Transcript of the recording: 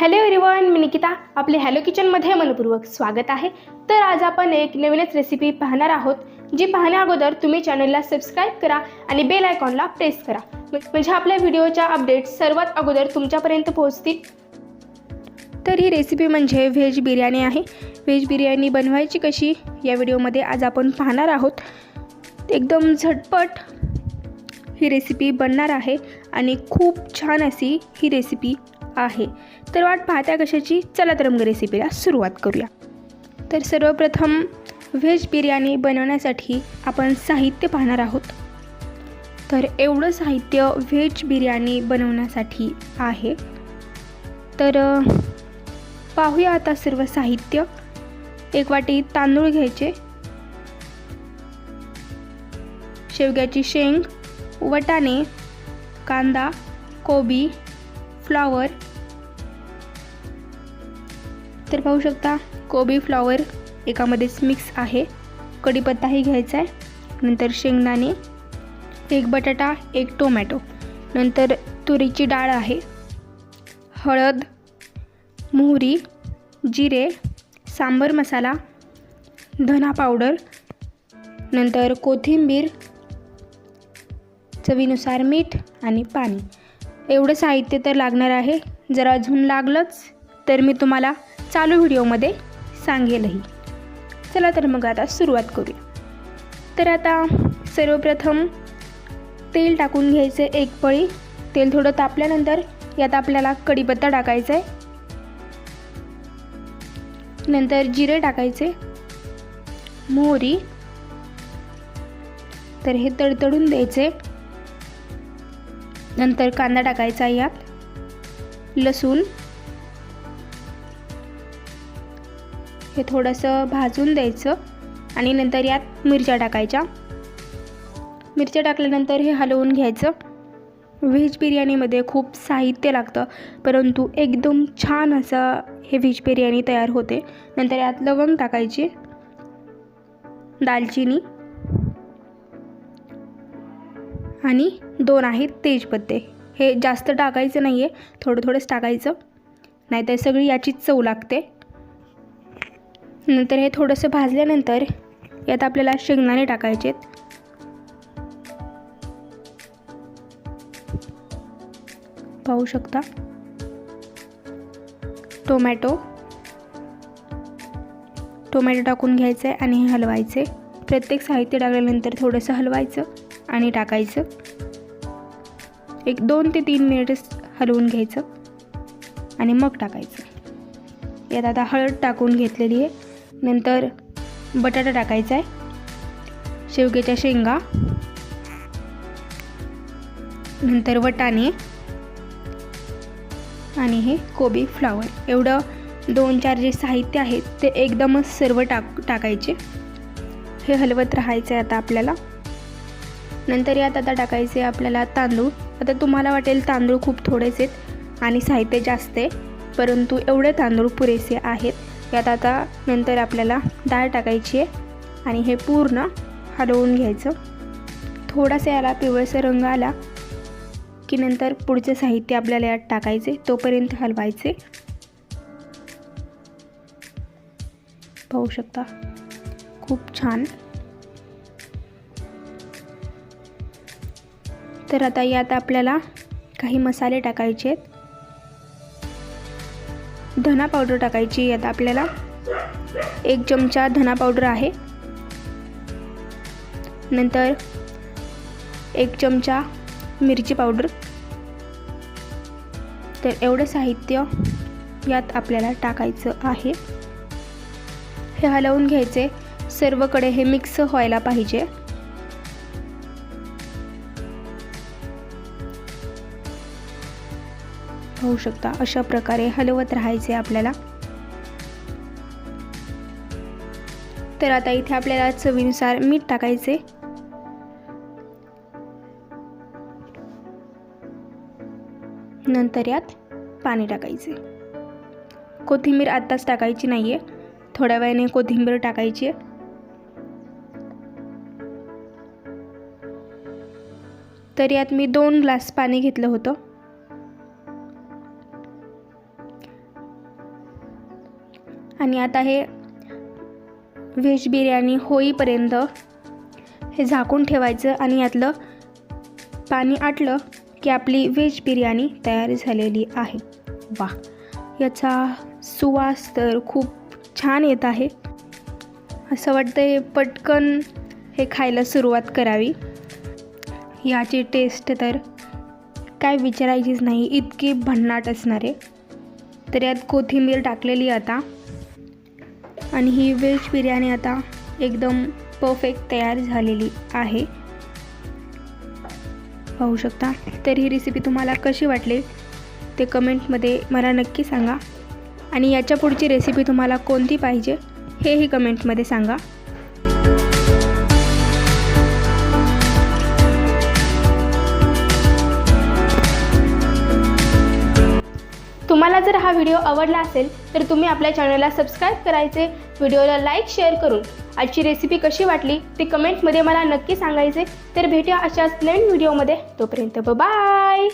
Hello everyone मी निकिता. आपले hello किचनमध्ये मनपूर्वक स्वागत आहे. तर आज आपण एक नवीनच रेसिपी पाहणार आहोत जी पाहण्या अगोदर तुम्ही चॅनलला सबस्क्राईब करा आणि बेल आयकॉनला प्रेस करा. म्हणजे आपल्या व्हिडिओच्या अपडेट्स सर्वात अगोदर तुमच्यापर्यंत पोहोचतील. तर ही रेसिपी म्हणजे व्हेज बिर्याणी आहे. व्हेज बिर्याणी बनवायची कशी या व्हिडिओमध्ये आज आपण पाहणार आहोत. एकदम झटपट ही रेसिपी बनणार आहे आणि खूप छान अशी ही रेसिपी आहे. तर वाट पाहत्या कशाची? चला तर मग रेसिपीला सुरुवात करूया. तर सर्वप्रथम व्हेज बिर्याणी बनवण्यासाठी आपण साहित्य पाहणार आहोत. तर एवढं साहित्य व्हेज बिर्याणी बनवण्यासाठी आहे. तर पाहूया आता सर्व साहित्य. एक वाटी तांदूळ घ्यायचे. शेवग्याची शेंग वटाणे कांदा कोबी फ्लॉवर. तर पाहू शकता कोबी फ्लॉवर एकामध्येच मिक्स आहे. कढीपत्ताही घ्यायचा आहे नंतर शेंगदाणे एक बटाटा एक टोमॅटो नंतर तुरीची डाळ आहे. हळद मोहरी जिरे सांबर मसाला धना पावडर. नंतर कोथिंबीर चवीनुसार मीठ आणि पाणी. एवढं साहित्य तर लागणार आहे. जर अजून लागलंच तर मी तुम्हाला चालू व्हिडिओमध्ये सांगेलही. चला तर मग आता सुरुवात करूया. तर आता सर्वप्रथम तेल टाकून घ्यायचं एक पळी. तेल थोडं तापल्यानंतर यात आपल्याला कढीपत्ता टाकायचा आहे. नंतर जिरे टाकायचे. मोहरी. तर हे तडतडून द्यायचे. नंतर कांदा टाकायचा यात. लसूण. हे थोडंसं भाजून द्यायचं आणि नंतर यात मिरच्या टाकायच्या. मिरच्या टाकल्यानंतर हे हलवून घ्यायचं. व्हेज बिर्याणीमध्ये खूप साहित्य लागतं परंतु एकदम छान असं हे व्हेज बिर्याणी तयार होते. नंतर यात लवंग टाकायची दालचिनी आणि दोन आहेत तेजपत्ते. हे जास्त टाकायचं नाही आहे थोडं थोडंच टाकायचं. नाहीतर सगळी याचीच चव लागते. नंतर हे थोडंसं भाजल्यानंतर यात आपल्याला शेंगदाणे टाकायचे पाहू शकता? टोमॅटो. टोमॅटो टाकून घ्यायचं आहे आणि हे हलवायचे प्रत्येक साहित्य टाकल्यानंतर थोडंसं हलवायचं. आणि टाकायचं. एक दोन ते तीन मिनिट हलवून घ्यायचं आणि मग टाकायचं. यात आता हळद टाकून घेतलेली आहे. नंतर बटाटा टाकायचा आहे. शेवग्याच्या शेंगा. नंतर वटाणे. आणि हे कोबी फ्लावर. एवढं दोन चार जे साहित्य आहेत ते एकदमच सर्व टाक टाकायचे. हे हलवत राहायचं आहे आता आपल्याला. नंतर यात आता टाकायचे आपल्याला तांदूळ. आता तुम्हाला वाटेल तांदूळ खूप थोडेच आहेत आणि साहित्य जास्त आहे परंतु एवढे तांदूळ पुरेसे आहेत. यात आता नंतर आपल्याला डाळ टाकायची आहे आणि हे पूर्ण हलवून घ्यायचं. थोडासा याला पिवळसा रंग आला की नंतर पुढचे साहित्य आपल्याला यात टाकायचे तोपर्यंत हलवायचे. पाहू शकता? खूप छान तर आता यात आपल्याला काही मसाले टाकायचे आहेत. धना पावडर टाकायची यात आपल्याला एक चमचा धना पावडर आहे. नंतर एक चमचा मिरची पावडर. तर एवढं साहित्य यात आपल्याला टाकायचं आहे. हे हलवून घ्यायचे. सर्वकडे हे मिक्स व्हायला पाहिजे. होऊ शकता. अशा प्रकारे हलवत राहायचे आपल्याला. तर आता इथे आपल्याला चवीनुसार मीठ टाकायचे. नंतर यात पाणी टाकायचे. कोथिंबीर आत्ताच टाकायची नाही आहे थोड्या वेळाने कोथिंबीर टाकायची. आहे तर यात मी दोन ग्लास पाणी घेतलं होतं. आणि आता हे व्हेज बिर्याणी होईपर्यंत हे झाकून ठेवायचं आणि यातलं पाणी आटलं की आपली व्हेज बिर्याणी तयार झालेली आहे. वा याचा सुवास तर खूप छान येत आहे. असं वाटतं पटकन हे खायला सुरुवात करावी. याची टेस्ट तर काय विचारायचीच नाही इतकी भन्नाट असणार. आहे तर यात कोथिंबीर टाकलेली आता. आणि ही व्हेज बिर्याणी आता एकदम परफेक्ट तयार झालेली आहे. पाहू शकता. तर ही रेसिपी तुम्हाला कशी वाटली ते कमेंटमध्ये मला नक्की सांगा. आणि याच्या पुढची रेसिपी तुम्हाला कोणती पाहिजे हेही कमेंटमध्ये सांगा. तुम्हाला जर हा व्हिडिओ आवडला असेल तर तुम्ही आपल्या चॅनलला सबस्क्राईब करायचे व्हिडिओला लाईक शेअर करून. आजची रेसिपी कशी वाटली ते कमेंटमध्ये मला नक्की सांगायचे. तर भेटूया अशाच नवीन व्हिडिओमध्ये तोपर्यंत बाय